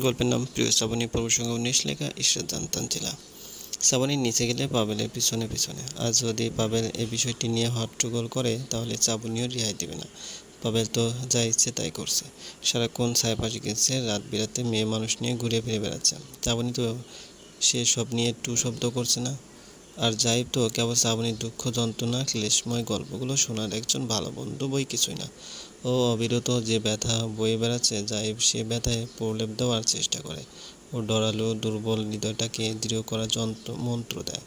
গল্পের নাম প্রিয় শ্রাবণী পর্ব সঙ্গে উনিশ লেখা ঈশ্বর জানতাম ছিলাম শ্রাবণীর নিচে গেলে পাবেলের পিছনে পিছনে। আর যদি পাবেল এ বিষয়টি নিয়ে হট্টগোল করে, তাহলে শ্রাবণীও রেহাই দেবে না। পাবেল তো যা ইচ্ছে তাই করছে। সারাক্ষণ পাশে গেছে, রাত বিরাতে মেয়ে মানুষ নিয়ে ঘুরে ফিরে বেড়াচ্ছে। শ্রাবণী তো সে সব নিয়ে টু শব্দ করছে না। আর যাই তো, কেবল শ্রাবণীর দুঃখ যন্ত্রণা, ক্লেশময় গল্পগুলো শোনার একজন ভালো বন্ধু বই কিছুই না। ও অবিরত যে ব্যথা বয়ে বেড়াচ্ছে, যাই সে ব্যথায় প্রলেপ দেওয়ার চেষ্টা করে। ও ডরালো, দুর্বল হৃদয়টাকে দৃঢ় করার যন্ত্র, মন্ত্র দেয়।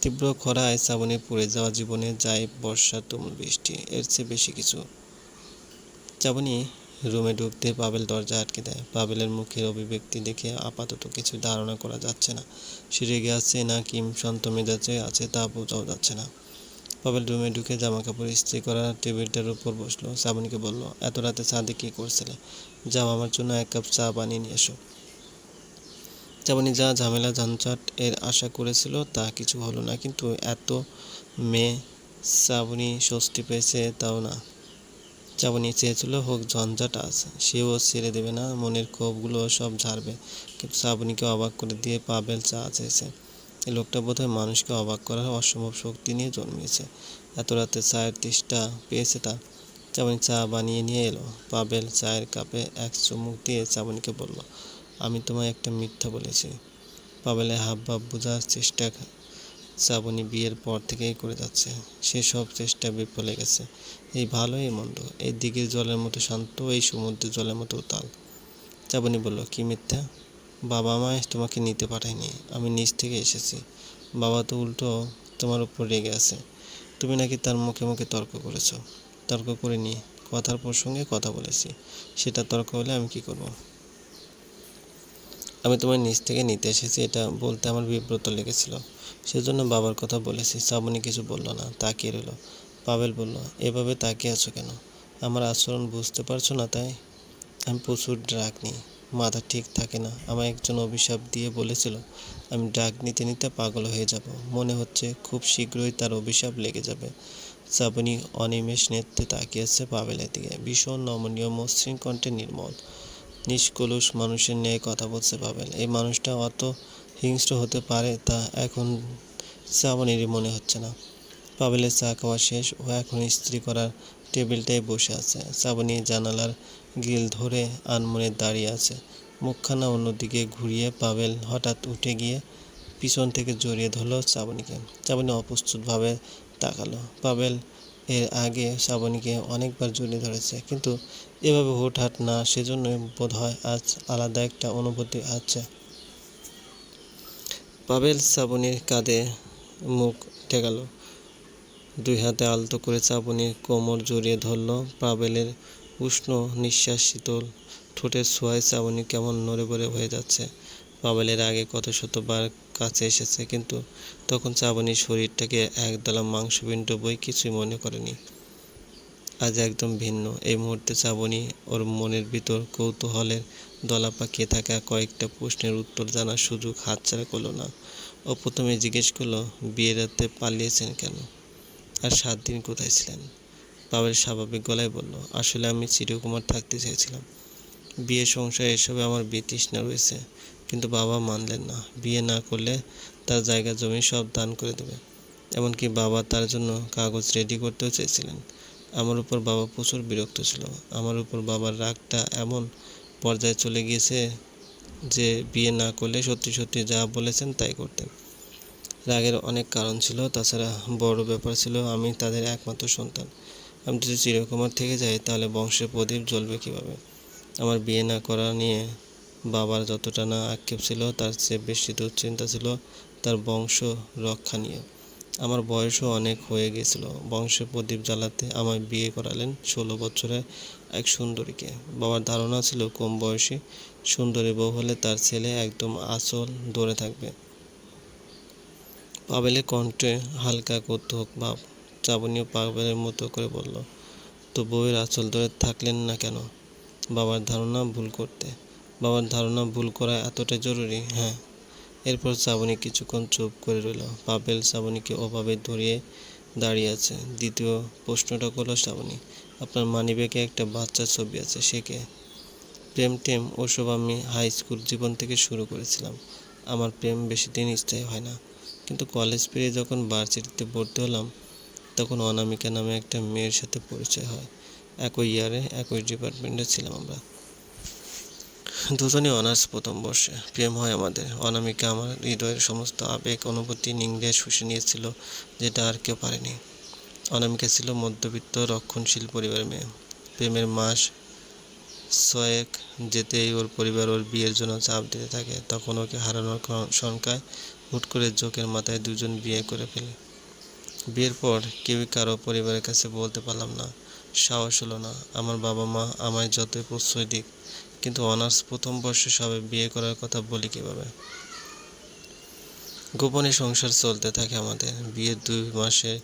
তীব্র খরায় শ্রাবণে পড়ে যাওয়া জীবনে যায় বর্ষা তুমুল বৃষ্টি, এর চেয়ে বেশি কিছু। শ্রাবণী রুমে ঢুকতে পাবেল দরজা আটকে দেয়। পাবেলের মুখের অভিব্যক্তি দেখে আপাতত কিছু ধারণা করা যাচ্ছে না। সে রেগে আছে না কিম শান্ত মেজাজে আছে তা বোঝাও যাচ্ছে না। পাবেল রুমে ঢুকে জামা কাপড় ইস্ত্রি করা টেবিলটার উপর বসল। শ্রাবণীকে বলল, এত রাতে ছাদে কী করছিলে? যাও আমার জন্য এক কাপ চা বানিয়ে নিয়ে এসো। শ্রাবণী যা ঝামেলা ঝঞ্ঝাট এর আশা করেছিল তা কিছু হলো না, কিন্তু এত মেয়ে শ্রাবণী স্বস্তি পেয়েছে তাও না। শ্রাবণী চেয়েছিল হোক, ঝঞ্ঝাট আজ সেও ছেড়ে দেবে না, মনের ক্ষোভগুলো সব ঝাড়বে। কিন্তু শ্রাবণীকে অবাক করে দিয়ে পাবেল চা চেয়েছে। এই লোকটা বোধহয় মানুষকে অবাক করার অসম্ভব শক্তি নিয়ে জন্মিয়েছে। এত রাতে চায়ের তেষ্টা পেয়েছে তা চাবনি চা বানিয়ে নিয়ে এলো। পাবেল চায়ের কাপে এক চুমুক দিয়ে চাবনিকে বলল, আমি তোমায় একটা মিথ্যা বলেছি। পাবেলে হাব বোঝার চেষ্টা শ্রাবণী বিয়ের পর থেকেই করে যাচ্ছে। সে সব চেষ্টা বিফলে গেছে। এই ভালো এই মন্দ। এই দিঘির জলের মতো শান্ত, এই সমুদ্রের জলের মতো উতাল। শ্রাবণী বলল, কি মিথ্যা? বাবা মা তোমাকে নিতে পাঠায়নি আমি নিজ থেকে এসেছি। বাবা তো উল্টো তোমার উপর রেগে আছে। তুমি নাকি তার মুখে মুখে তর্ক করেছ। তর্ক করিনি। কথার প্রসঙ্গে কথা বলেছি। সেটা তর্ক হলে আমি কি করব? আমি তোমার নিজ থেকে নিতে এসেছি, এটা বলতে আমার বিব্রত লেগেছিল। সেজন্য বাবার কথা বলেছি, শ্রাবণী কিছু বলল না, তাকিয়ে রইল। পাবেল বলল, এভাবে তাকিয়ে আছো কেন? আমার আচরণ বুঝতে পারছ না তাই? আমি প্রচুর ড্রাগ নিই, মাথা ঠিক থাকে না। আমার একজন অভিশাপ দিয়ে বলেছিল, আমি ড্রাগ নিতে নিতে পাগল হয়ে যাব। মনে হচ্ছে খুব শীঘ্রই তার অভিশাপ লেগে যাবে। শ্রাবণী অনিমেষ নেত্রে তাকিয়েছে পাবেলের দিকে। ভীষণ নমনীয় মসৃণ কণ্ঠে নির্মল। নিষ্কলুষ মানুষের ন্যায় কথা বলছে পাবেল এই মানুষটা অত হিংস্র হতে পারে তা এখন শ্রাবণীরই মনে হচ্ছে না। পাবেলের চা খাওয়া শেষ, ও এখন ইস্ত্রি করার টেবিলটাই বসে আছে। শ্রাবণী জানালার গ্রিল ধরে আনমনে দাঁড়িয়ে আছে। মুখখানা অন্যদিকে ঘুরিয়ে পাবেল হঠাৎ উঠে গিয়ে পিছন থেকে জড়িয়ে ধরলো শ্রাবণীকে। শ্রাবণী অপ্রস্তুতভাবে তাকালো। পাবেল এর আগে শ্রাবণীকে অনেকবার জড়িয়ে ধরেছে, কিন্তু এভাবে হুটহাট না, সেজন্যই বোধ হয় আজ আলাদা একটা অনুভূতি আছে। পাবেল শ্রাবণীর কাঁধে মুখ ঠেকাল। দুই হাতে আলতো করে শ্রাবণীর কোমর জড়িয়ে ধরল। পাবেলের উষ্ণ নিঃশ্বাস শীতল ঠোঁটের ছোঁয়ায় শ্রাবণী কেমন নড়ে বড়ে হয়ে যাচ্ছে। পাবেলের আগে কত শতবার কাছে এসেছে, কিন্তু তখন শ্রাবণীর শরীরটাকে একদলা মাংসপিণ্ড বই কিছুই মনে করেনি। আজ একদম ভিন্ন। এই মুহূর্তে শ্রাবণী ওর মনের ভিতর কৌতূহলের দলা পাকিয়ে থাকা কয়েকটা প্রশ্নের উত্তর জানার সুযোগ হাতছাড়া করল না। ও প্রথমে জিজ্ঞেস করল, বিয়ের রাতে পালিয়েছেন কেন? আর সাত দিন কোথায় ছিলেন? পাবেল স্বাভাবিক গলায় বলল, আসলে আমি চিরকুমার থাকতে চেয়েছিলাম বিয়ে সংসার এসবে আমার বিতৃষ্ণা রয়েছে। কিন্তু বাবা মানলেন না। বিয়ে না করলে তার জায়গা জমি সব দান করে দেবে। এমনকি বাবা তার জন্য কাগজ রেডি করতেও চেয়েছিলেন। আমার উপর বাবা প্রচুর বিরক্ত ছিল। আমার উপর বাবার রাগটা এমন পর্যায়ে চলে গিয়েছে যে বিয়ে না করলে সত্যি সত্যি যা বলেছেন তাই করতেন। রাগের অনেক কারণ ছিল। তাছাড়া বড় ব্যাপার ছিল, আমি তাদের একমাত্র সন্তান। আমি যদি চিরকুমার থেকে যাই, তাহলে বংশের প্রদীপ জ্বলবে কীভাবে? আমার বিয়ে না করা নিয়ে বাবার যতটা না আক্ষেপ ছিল, তার চেয়ে বেশি দুশ্চিন্তা ছিল তার বংশ রক্ষা নিয়ে। আমার বয়সও অনেক হয়ে গিয়েছিল বংশের প্রদীপ জ্বালাতে আমায় বিয়ে করালেন ষোলো বছরের এক সুন্দরীকে। বাবার ধারণা ছিল কম বয়সী সুন্দরী বউ হলে তার ছেলে একদম আসল ধরে থাকবে। পাবেলের কণ্ঠে হালকা কৌতুক ভাব, চাবনীয় পাবেলের মতো করে বলল, তো বউয়ের আঁচল ধরে থাকলেন না কেন? বাবার ধারণা ভুল করতে। বাবার ধারণা ভুল করা এতটা জরুরি? হ্যাঁ। এরপর শ্রাবণী কিছুক্ষণ চুপ করে রইল। পাবেল শ্রাবণীকে অভাবে ধরিয়ে দাঁড়িয়ে আছে। দ্বিতীয় প্রশ্নটা করল শ্রাবণী, আপনার মানিব্যাগে একটা বাচ্চার ছবি আছে, সে কে? প্রেম টেম, ওসব আমি হাই স্কুল জীবন থেকে শুরু করেছিলাম। আমার প্রেম বেশি দিন স্থায়ী হয় না। কিন্তু কলেজ পেরিয়ে যখন ভার্সিটিতে ভর্তি হলাম, তখন অনামিকা নামে একটা মেয়ের সাথে পরিচয় হয়। একই ইয়ারে একই ডিপার্টমেন্টে ছিলাম আমরা। দুজনই অনার্স প্রথম বর্ষে। প্রেম হয় আমাদের। অনামিকা আমার হৃদয়ের সমস্ত আবেগ, অনুভূতি নিংড়ে শুষে নিয়েছিল, যেটা আর কেউ পারেনি। অনামিকা ছিল মধ্যবিত্ত, রক্ষণশীল পরিবারের মেয়ে। প্রেমের মাস ছয়েক যেতেই ওর পরিবার ওর বিয়ের জন্য চাপ দিতে থাকে। তখন ওকে হারানোর শঙ্কায় হুট করে চোখের মাথায় দুজন বিয়ে করে ফেলে। বিয়ের পর কেউই কারও পরিবারের কাছে বলতে পারলাম না, সাহস হলো না। আমার বাবা মা আমায় যতই প্রশ্রয় দিক কিন্তু অনার্স প্রথম বর্ষে সবে বিয়ে করার কথা বলি কীভাবে? গোপনে সংসার চলতে থাকে আমাদের। বিয়ের দুই মাসে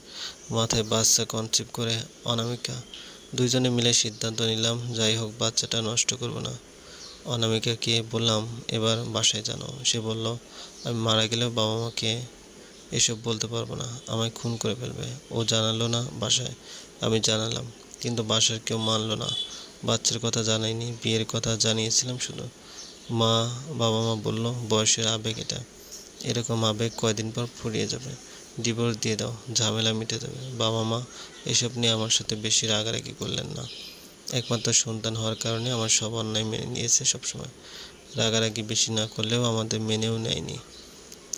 মাথায় বাচ্চা কনসিভ করে অনামিকা। দুইজনে মিলে সিদ্ধান্ত নিলাম, যাই হোক, বাচ্চাটা নষ্ট করব না। অনামিকাকে বললাম, এবার বাসায় জানো। সে বলল, আমি মারা গেলেও বাবা মাকে এসব বলতে পারব না। আমায় খুন করে ফেলবে। ও জানালো না বাসায়। আমি জানালাম, কিন্তু বাসার কেউ মানলো না। বাচ্চার কথা জানাইনি, বিয়ের কথা জানিয়েছিলাম শুধু। মা, বাবা মা বলল, বয়সের আবেগ এটা। এরকম আবেগ কয়দিন পর ফুরিয়ে যাবে। ডিভোর্স দিয়ে দাও, ঝামেলা মিটে যাবে। বাবা মা, এসব নিয়ে আমার সাথে বেশি রাগারাগি করলেন না। একমাত্র সন্তান হওয়ার কারণে আমার সব অন্যায় মেনে নিয়েছে সবসময়। রাগারাগি বেশি না করলেও আমাদের মেনেও নেয়নি।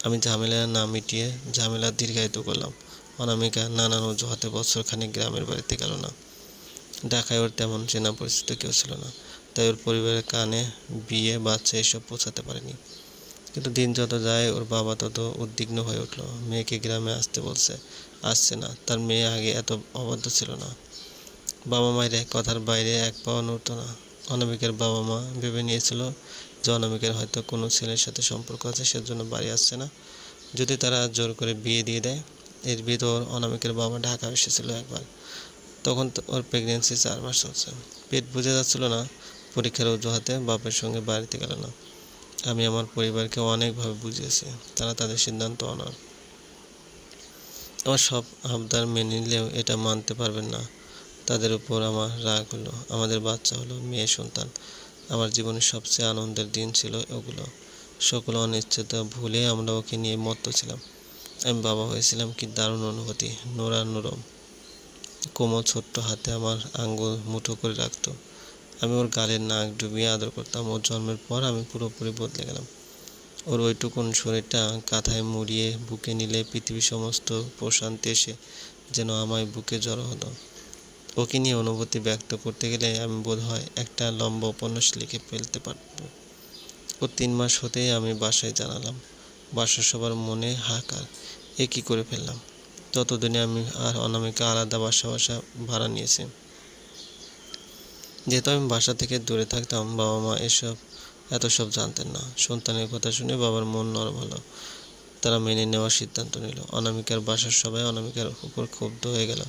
আমি ঝামেলা না মিটিয়ে ঝামেলা দীর্ঘায়িত করলাম। অনামিকা নানান অজুহাতে বছরখানেক গ্রামের বাড়িতে গেল না। ঢাকায় ওর তেমন চেনা পরিচিত কেউ ছিল না। তাই ওর পরিবারের কানে বিয়ে বাচ্চা এসব পৌঁছাতে পারেনি। কিন্তু দিন যত যায়, ওর বাবা তত উদ্বিগ্ন হয়ে উঠল। মেয়েকে গ্রামে আসতে বলছে, আসছে না। তার মেয়ে আগে এত অবাধ্য ছিল না। বাবা মায়ের কথার বাইরে এক পাও নড়তো না। অনামিকার বাবা মা ভেবে নিয়েছিল, যে অনামিকার হয়তো কোনো ছেলের সাথে সম্পর্ক আছে, সেজন্য বাড়ি আসছে না। যদি তারা জোর করে বিয়ে দিয়ে দেয়, এর ভিতর অনামিকার বাবা ঢাকা এসেছিল একবার। তখন ওর প্রেগনেন্সি চার মাস চলছে। পেট বুঝে যাচ্ছিল না, পরীক্ষার অজুহাতে বাপের সঙ্গে বাড়িতে গেল না। আমি আমার পরিবারকে অনেকভাবে বুঝিয়েছি, তারা তাদের সিদ্ধান্ত অনার আমার সব আবদার মেনে নিলেও এটা মানতে পারবেন না। তাদের উপর আমার রাগ হলো, আমাদের বাচ্চা হলো মেয়ে সন্তান। আমার জীবনের সবচেয়ে আনন্দের দিন ছিল ওগুলো। সকল অনিশ্চয়তা ভুলে আমরা ওকে নিয়ে মত্ত ছিলাম। আমি বাবা হয়েছিলাম কি দারুণ অনুভূতি নোরা নরম। কোমল ছোট্ট হাতে আমার আঙ্গুল মুঠো করে রাখতো। আমি ওর গালের নাক ডুবিয়ে আদর করতাম। ওর জন্মের পর আমি পুরোপুরি বদলে গেলাম। ওর ওইটুকুন শরীরটা কাঁথায় মুড়িয়ে বুকে নিলে পৃথিবীর সমস্ত প্রশান্তি এসে যেন আমায় বুকে জড়ো হলো। ওকে নিয়ে অনুভূতি ব্যক্ত করতে গেলে আমি বোধ হয় একটা লম্বা উপন্যাস লিখে ফেলতে পারব। ও তিন মাস হতেই আমি বাসায় জানালাম। বাসার সবার মনে হাহাকার। এ কী করে ফেললাম? ততদিনে আমি আর অনামিকা আলাদা বাসা বাসা ভাড়া নিয়েছি। যেহেতু আমি বাসা থেকে দূরে থাকতাম, বাবা মা এসব এত সব জানতেন না। সন্তানের কথা শুনে বাবার মন নরম হলো। তারা মেনে নেওয়ার সিদ্ধান্ত নিল। অনামিকার বাসার সবাই অনামিকার উপর ক্ষুব্ধ হয়ে গেল।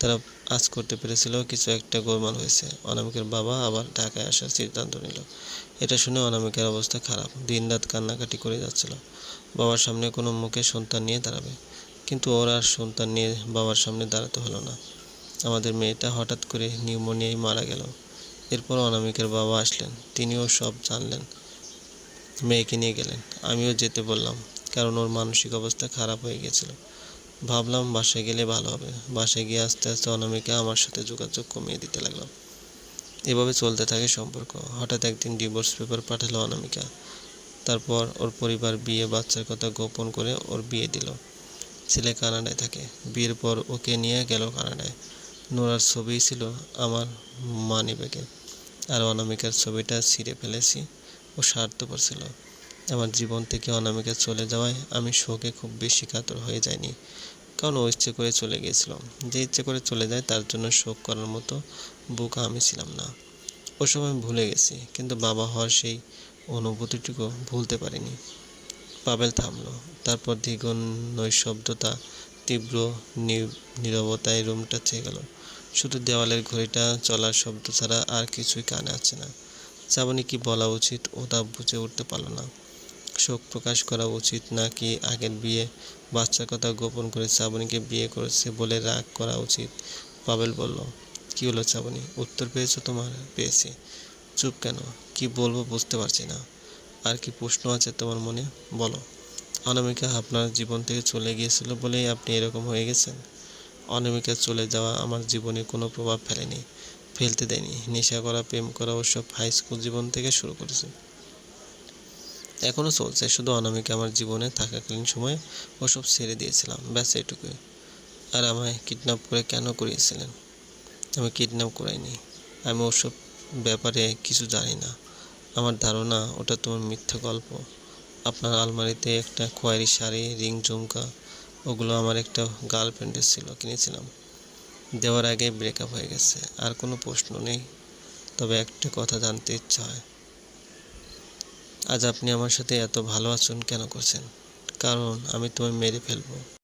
তারা আজ করতে পেরেছিল কিছু একটা গোলমাল হয়েছে। অনামিকার বাবা আবার ঢাকায় আসার সিদ্ধান্ত নিল। এটা শুনে অনামিকার অবস্থা খারাপ। দিনরাত কান্নাকাটি করে যাচ্ছিল। বাবার সামনে কোনো মুখে সন্তান নিয়ে দাঁড়াবে। কিন্তু ওর আর সন্তান নিয়ে বাবার সামনে দাঁড়াতে হলো না। আমাদের মেয়েটা হঠাৎ করে নিউমোনিয়ায় মারা গেল। এরপর অনামিকার বাবা আসলেন। তিনিও সব জানলেন। মেয়েকে নিয়ে গেলেন। আমিও যেতে বললাম, কারণ ওর মানসিক অবস্থা খারাপ হয়ে গেছিল। ভাবলাম বাসায় গেলে ভালো হবে। বাসায় গিয়ে আস্তে আস্তে অনামিকা আমার সাথে যোগাযোগ কমিয়ে দিতে লাগলাম এভাবে চলতে থাকে সম্পর্ক। হঠাৎ একদিন ডিভোর্স পেপার পাঠালো অনামিকা। তারপর ওর পরিবার বিয়ে বাচ্চার কথা গোপন করে ওর বিয়ে দিল। ছেলে কানাডায় থাকে। বিয়ের পর ওকে নিয়ে গেল কানাডায়। নোরার ছবি ছিল আমার মানি ব্যাগে। আর অনামিকার ছবিটা ছিঁড়ে ফেলেছি। ও স্বার্থপর ছিল। আমার জীবন থেকে অনামিকা চলে যাওয়ায় আমি শোকে খুব বেশি কাতর হয়ে যায়নি কারণ ও ইচ্ছে করে চলে গিয়েছিল। যে ইচ্ছে করে চলে যায়, তার জন্য শোক করার মতো বোকা আমি ছিলাম না। ওসব আমি ভুলে গেছি, কিন্তু বাবা হওয়ার সেই অনুভূতিটুকু ভুলতে পারিনি। পাবেল থামলো। তারপর দ্বিগুণ নৈশব্দতা, তীব্র নি- নীরবতায় রুমটা ছেয়ে গেল। শুধু দেওয়ালের ঘড়িটা চলার শব্দ ছাড়া আর কিছুই কানে আসছে না। শ্রাবণী কি বলা উচিত ও তা বুঝে উঠতে পারল না। শোক প্রকাশ করা উচিত নাকি আগের বিয়ে? বাচ্চার কথা গোপন করে শ্রাবণীকে বিয়ে করেছে বলে রাগ করা উচিত, পাবেল বলল। কি হলো শ্রাবণী উত্তর পেয়েছ তোমার? পেয়েছি। চুপ কেন? কি বলব বুঝতে পারছি না। আর কি প্রশ্ন আছে তোমার মনে? বলো। অনামিকা আপনার জীবন থেকে চলে গিয়েছিল বলেই আপনি এরকম হয়ে গেছেন? অনামিকা চলে যাওয়া আমার জীবনে কোনো প্রভাব ফেলেনি, ফেলতে দেয়নি। নেশা করা, প্রেম করা, ওসব হাই স্কুল জীবন থেকে শুরু করেছে। এখনও চলছে, শুধু অনামিকা আমার জীবনে থাকাকালীন সময় ওসব ছেড়ে দিয়েছিলাম, ব্যাস এটুকুই। আর আমায় কিডন্যাপ করে কেন করিয়েছিলেন? আমি কিডন্যাপ করাইনি। আমি ওসব ব্যাপারে কিছু জানি না। আমার ধারণা ওটা তোমার মিথ্যা গল্প। আপনার আলমারিতে একটা খয়েরি শাড়ি, রিং ঝুমকা, ওগুলো আমার একটা গার্লফ্রেন্ডের ছিল, কিনেছিলাম। দেওয়ার আগে ব্রেকআপ হয়ে গেছে, আর কোনো প্রশ্ন নেই। তবে একটা কথা জানতে ইচ্ছা হয়। আজ আপনি আমার সাথে এত ভালো আচরণ কেন করছেন? কারণ আমি তোমায় মেরে ফেলব।